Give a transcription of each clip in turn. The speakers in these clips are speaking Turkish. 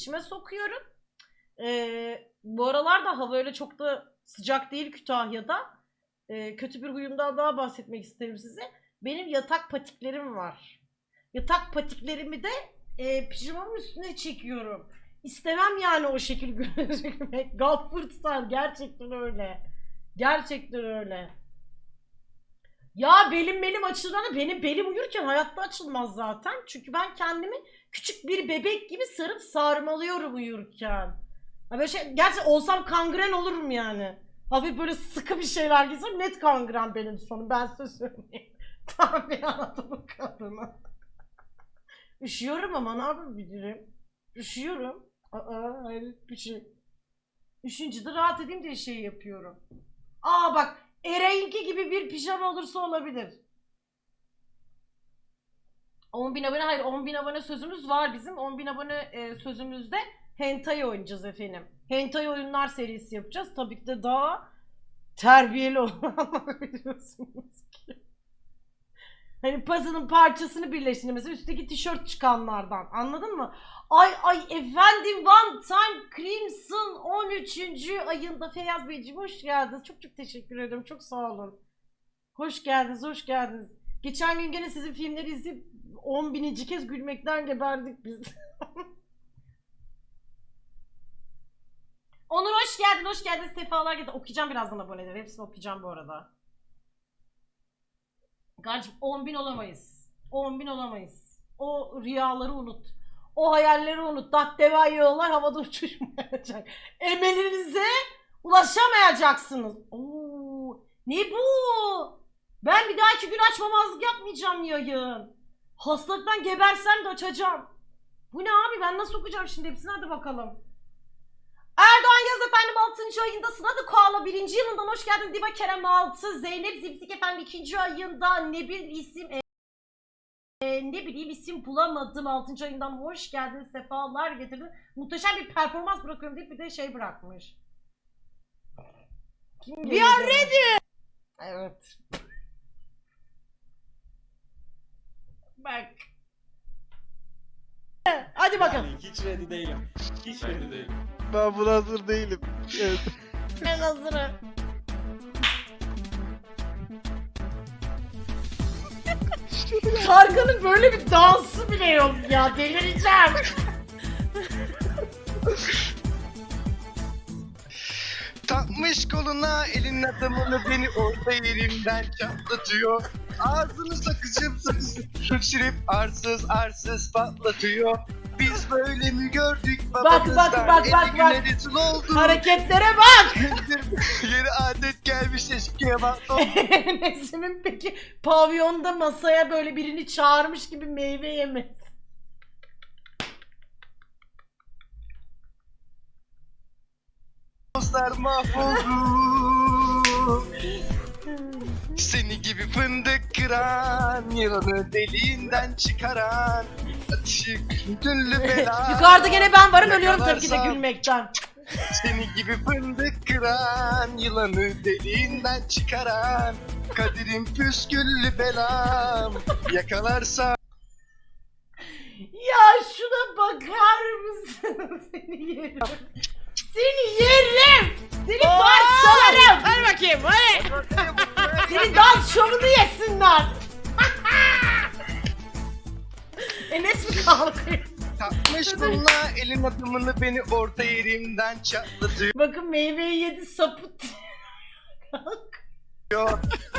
içime sokuyorum. Ee, bu aralar da hava öyle çok da sıcak değil Kütahya'da. Ee, kötü bir huyumdan daha bahsetmek isterim size. Benim yatak patiklerim var. Yatak patiklerimi de e, pijamamın üstüne çekiyorum. İstemem yani o şekil gözükmek. Gaffır tutar. Gerçekten öyle. Gerçekten öyle. Ya belim belim açıldığında benim belim uyurken hayatta açılmaz zaten. Çünkü ben kendimi küçük bir bebek gibi sarıp sarmalıyorum uyurken. Ha böyle şey, gerçi olsam kangren olurum yani. Hafif böyle sıkı bir şeyler giysem net kangren benim sonum. Ben size söyleyeyim. Tam bir Anadolu kadını. Üşüyorum ama ne yapabilirim? Üşüyorum. Aa hayret bir şey. Üşünce de rahat edeyim diye şey yapıyorum. Aa bak Eray'inki gibi bir pijama olursa olabilir. 10 bin abone hayır 10 bin abone sözümüz var bizim. 10 bin abone e, sözümüzde hentai oynayacağız efendim. Hentai oyunlar serisi yapacağız. Tabii ki de daha terbiyeli olanlar biliyorsunuz ki. Hani puzzle'ın parçasını birleştirdi. Mesela üstteki tişört çıkanlardan. Anladın mı? Ay ay efendim One Time Crimson 13. ayında Feyyaz Beyciğim hoş geldiniz. Çok çok teşekkür ederim. Çok sağ olun. Hoş geldiniz, hoş geldiniz. Geçen gün gene sizin filmleri izleyip 10 bininci kez gülmekten geberdik biz. Onur hoş geldin, hoş geldin. Sefalar geldin. Okuyacağım birazdan aboneleri. Hepsini okuyacağım bu arada. Kardeşim 10 bin olamayız. 10 bin olamayız. O rüyaları unut. O hayalleri unut. Daddeva yollar havada uçuşmayacak. Emelinize ulaşamayacaksınız. Oo, ne bu? Ben bir daha iki gün açmamazlık yapmayacağım yayın. Hastalıktan gebersem de açacağım. Bu ne abi ben nasıl okuyacağım şimdi hepsini hadi bakalım. Erdoğan Yaz efendim 6. ayındasın. Hadi Koala 1. yılından hoş geldin. Diva Kerem 6. Zeynep Zipsik efendim 2. ayında. Ne bir isim e, e, ne bileyim isim bulamadım 6. ayından hoş geldin. Sefalar getirdin. Muhteşem bir performans bırakıyorum deyip bir de şey bırakmış. Kim We are ready. Evet. Bak. Hadi bakalım. Yani hiç ready değilim. Hiç ready değilim. Ben buna hazır değilim. Evet. Ben hazırım. Tarkan'ın böyle bir dansı bile yok ya delireceğim. Takmış koluna elin adamını beni orta yerimden çatlatıyor. Ağzını sakıcım sakıcım şirip arsız arsız patlatıyor. Biz böyle mi gördük babamızdan? bak, bak, bak, bak. rezil oldu. Hareketlere bak. Yeni adet gelmiş eşkiye bak. Enes'imin peki pavyonda masaya böyle birini çağırmış gibi meyve yemesi. Dostlar mahvoldu. Seni gibi fındık kıran, yılanı deliğinden çıkaran, atışı güllü bela. Yukarıda gene ben varım ölüyorum tabii ki de gülmekten. Seni gibi fındık kıran, yılanı deliğinden çıkaran, kaderim püsküllü belam, yakalarsam Ya şuna bakar mısın? Seni yerim. Seni yerim. Seni parçalarım. Hadi bakayım hadi. Senin dans şovunu yesinler. Enes mi kalkıyor? Takmış bununla elin adımını beni orta yerimden çatlatıyor. Bakın meyveyi yedi sapıt.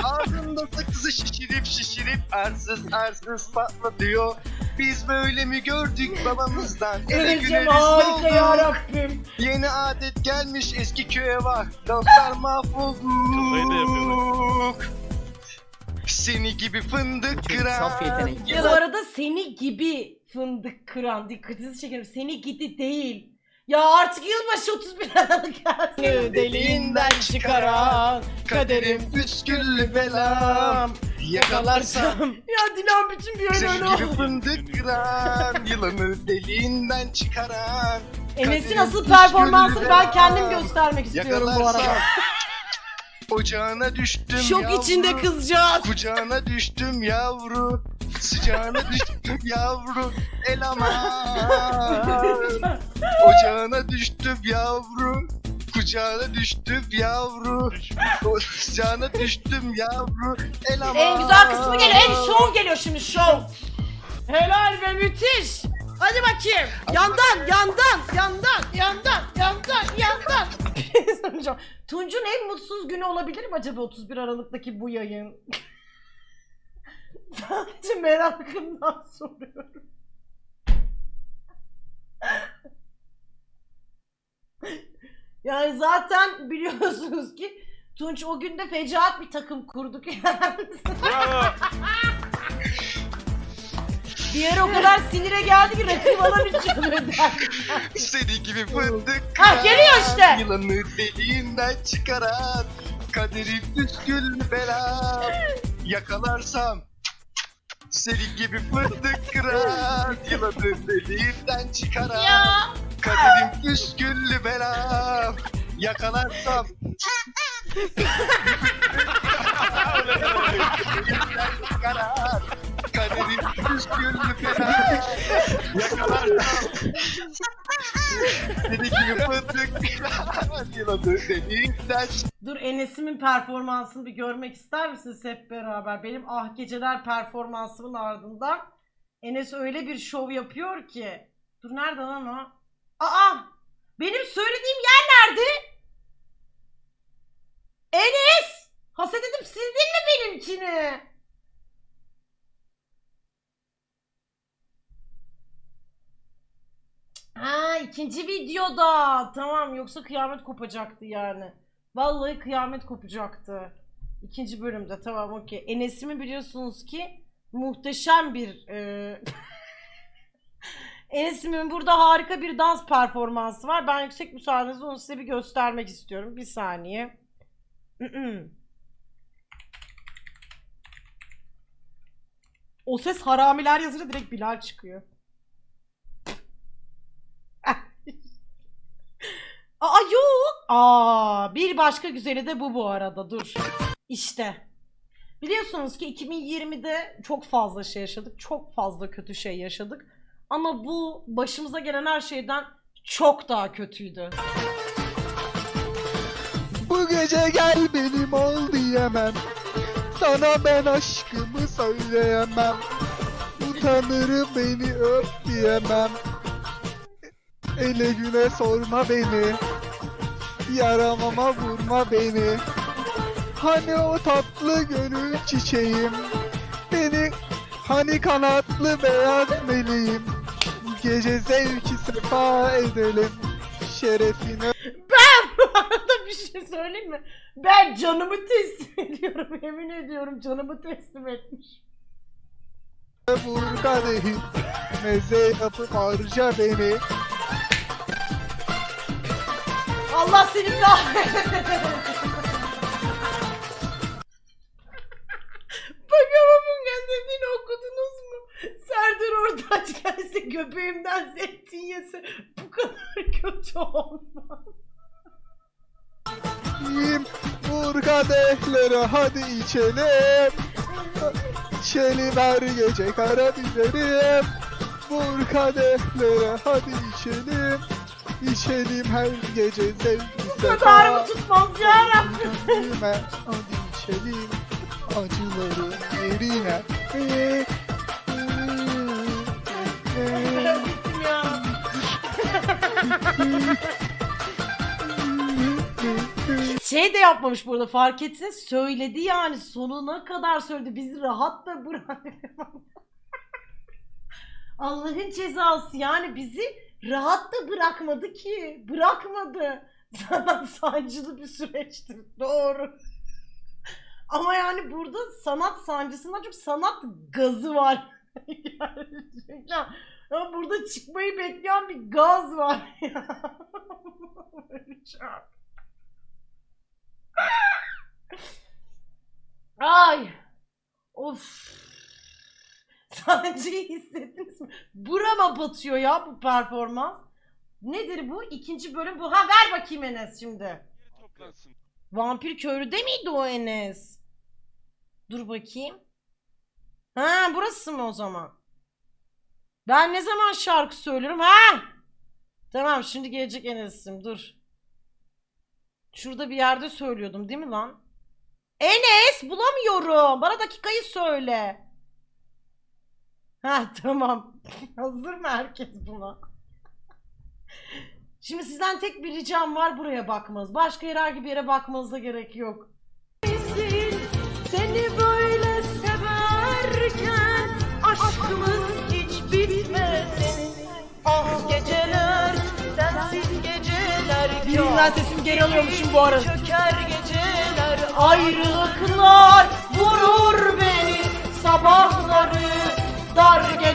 Ağzında sakızı şişirip şişirip arsız arsız patlatıyor. Biz böyle mi gördük babamızdan? Ele Öleceğim güne rezil harika yarabbim. Yeni adet gelmiş eski köye bak. Dostlar mahvolduk. Kafayı da yapıyorlar. Seni gibi fındık kıran. saf yetenek. Bu arada seni gibi fındık kıran dikkatinizi çekerim. Seni gidi değil. Ya artık yılbaşı 31 Aralık gelsin. Deliğinden çıkaran kaderim püsküllü belam. Yakalarsam ya Dilan bütün bir öyle seni öyle gibi oldu. fındık kıran. Yılanı deliğinden çıkaran. Enes'in asıl performansını ben kendim göstermek istiyorum bu Yakalarsam arada. Ocağına düştüm Şok yavru. içinde kızcağız. Kucağına düştüm yavru. Sıcağına düştüm yavru. El aman. Kucağına düştüm yavru. Kucağına düştüm yavru. Kucağına düştüm yavru. El aman. En güzel kısmı geliyor. En şov geliyor şimdi şov. Helal ve müthiş. Hadi bakayım. Yandan, yandan, yandan, yandan, yandan, yandan. Söyleyeceğim. Tunç'un en mutsuz günü olabilir mi acaba 31 Aralık'taki bu yayın? Sadece merakımdan soruyorum. Yani zaten biliyorsunuz ki Tunç o günde fecaat bir takım kurduk yani. Bir ara o kadar sinire geldi ki rakı falan içiyordu. Seni gibi fındık Ha, geliyor işte. Yılanı deliğinden çıkaran Kaderim püskül bela Yakalarsam Seni gibi fındık kıran Yılanı deliğinden çıkaran ya. Kaderim püsküllü bela Yakalarsam kıran Yılanı deliğinden Dur Enes'imin performansını bir görmek ister misiniz hep beraber? Benim Ah Geceler performansımın ardından Enes öyle bir şov yapıyor ki. Dur nerede lan o? Aa! Benim söylediğim yer nerede? Enes! Haset edip sildin mi benimkini? Ha ikinci videoda. Tamam yoksa kıyamet kopacaktı yani. Vallahi kıyamet kopacaktı. İkinci bölümde tamam okey. Enes'imi biliyorsunuz ki muhteşem bir e... Enes'imin burada harika bir dans performansı var. Ben yüksek müsaadenizle onu size bir göstermek istiyorum. Bir saniye. o ses haramiler yazınca direkt Bilal çıkıyor. Aa yok. Aa bir başka güzeli de bu bu arada. Dur. İşte. Biliyorsunuz ki 2020'de çok fazla şey yaşadık. Çok fazla kötü şey yaşadık. Ama bu başımıza gelen her şeyden çok daha kötüydü. Bu gece gel benim ol diyemem Sana ben aşkımı söyleyemem Utanırım beni öp diyemem Ele güne sorma beni Yaramama vurma beni Hani o tatlı gönül çiçeğim Beni hani kanatlı beyaz meleğim gece zevki sefa edelim Şerefine Bu arada bir şey söyleyeyim mi? Ben canımı teslim ediyorum. Yemin ediyorum canımı teslim etmiş. vur kadehi Meze yapıp harca beni Allah seni kahretsin. Bakalım gazetini okudunuz mu? Serdar Ortaç gelse göbeğimden zeytin yese bu kadar kötü olmaz. Yiyeyim vur kadehlere hadi içelim İçelim her gece kara dizerim Vur kadehlere hadi içelim İçelim her gece zevkli Bu kadar mı tutmaz yarabbim? Hadi içelim Acıları yerine Bittim ya. Şey de yapmamış burada fark etseniz söyledi yani sonuna kadar söyledi bizi rahat da bırak. Allah'ın cezası yani bizi rahat da bırakmadı ki bırakmadı. Sanat sancılı bir süreçtir doğru. Ama yani burada sanat sancısından çok sanat gazı var. Gerçekten. Ya burada çıkmayı bekleyen bir gaz var. Ay. Of. Sancıyı hissettiniz mi? Burama batıyor ya bu performans. Nedir bu? İkinci bölüm bu. Ha ver bakayım Enes şimdi. Toplansın. Vampir köylüde miydi o Enes? Dur bakayım. Ha burası mı o zaman? Ben ne zaman şarkı söylüyorum? Ha? Tamam şimdi gelecek Enes'im dur. Şurada bir yerde söylüyordum değil mi lan? Enes bulamıyorum. Bana dakikayı söyle. Ha tamam. Hazır mı herkes buna? Şimdi sizden tek bir ricam var buraya bakmanız. Başka herhangi bir yere bakmanıza gerek yok. Seni böyle severken aşkımız hiç bitmesin. Ah geceler, sensiz geceler. Birinden sesimi geri alıyormuşum bu arada. Çöker geceler, ayrılıklar vurur beni. Dar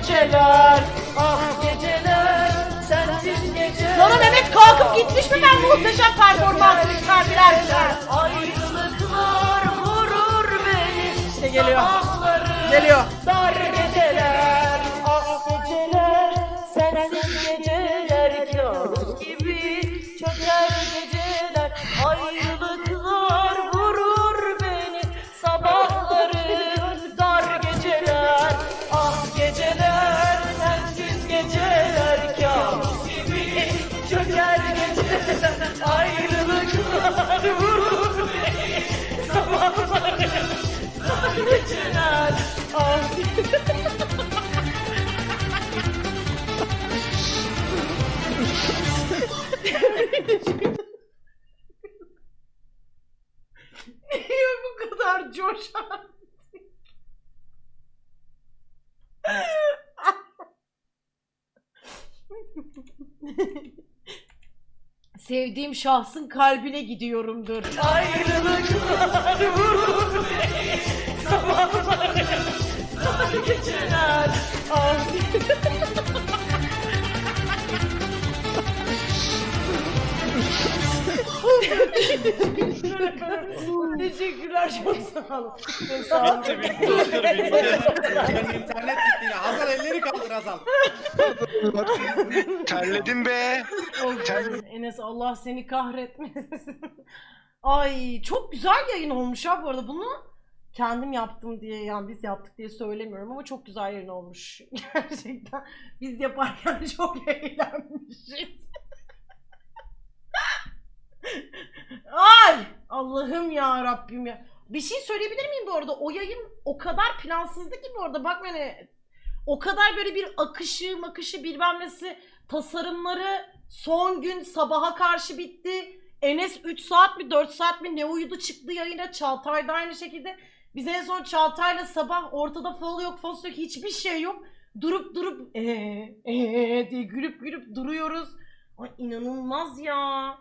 geceler, ah geceler, sensiz geceler. Sonra Mehmet kalkıp gitmiş mi ben muhteşem performansını çıkartırken. Ayrılıklar vurur beni. İşte geliyor. Geliyor. Dar geceler, ah geceler, sensiz geceler kabus gibi çöker geceler, ah Sevdiğim şahsın kalbine gidiyorumdur. Ayrılıklar vurur beni, sabahları, Teşekkürler çok sağ olun. Çok sağ olun. Bitti bitti otur bitti. Benim internet gitti yine. Hazal elleri kaldır Hazal. Terledim be. Enes Allah seni kahretmesin. Ay çok güzel yayın olmuş ha bu arada bunu kendim yaptım diye yani biz yaptık diye söylemiyorum ama çok güzel yayın olmuş. Gerçekten biz yaparken çok eğlenmişiz. Ay Allah'ım ya Rabbim ya. Bir şey söyleyebilir miyim bu arada? O yayın o kadar plansızdı ki bu arada bak hani o kadar böyle bir akışı makışı bilmem nesi tasarımları son gün sabaha karşı bitti. Enes 3 saat mi 4 saat mi ne uyudu çıktı yayına. Çağatay da aynı şekilde. Biz en son Çağatay'la sabah ortada fol yok fos yok hiçbir şey yok. Durup durup eee eee diye gülüp gülüp duruyoruz. Ay inanılmaz ya.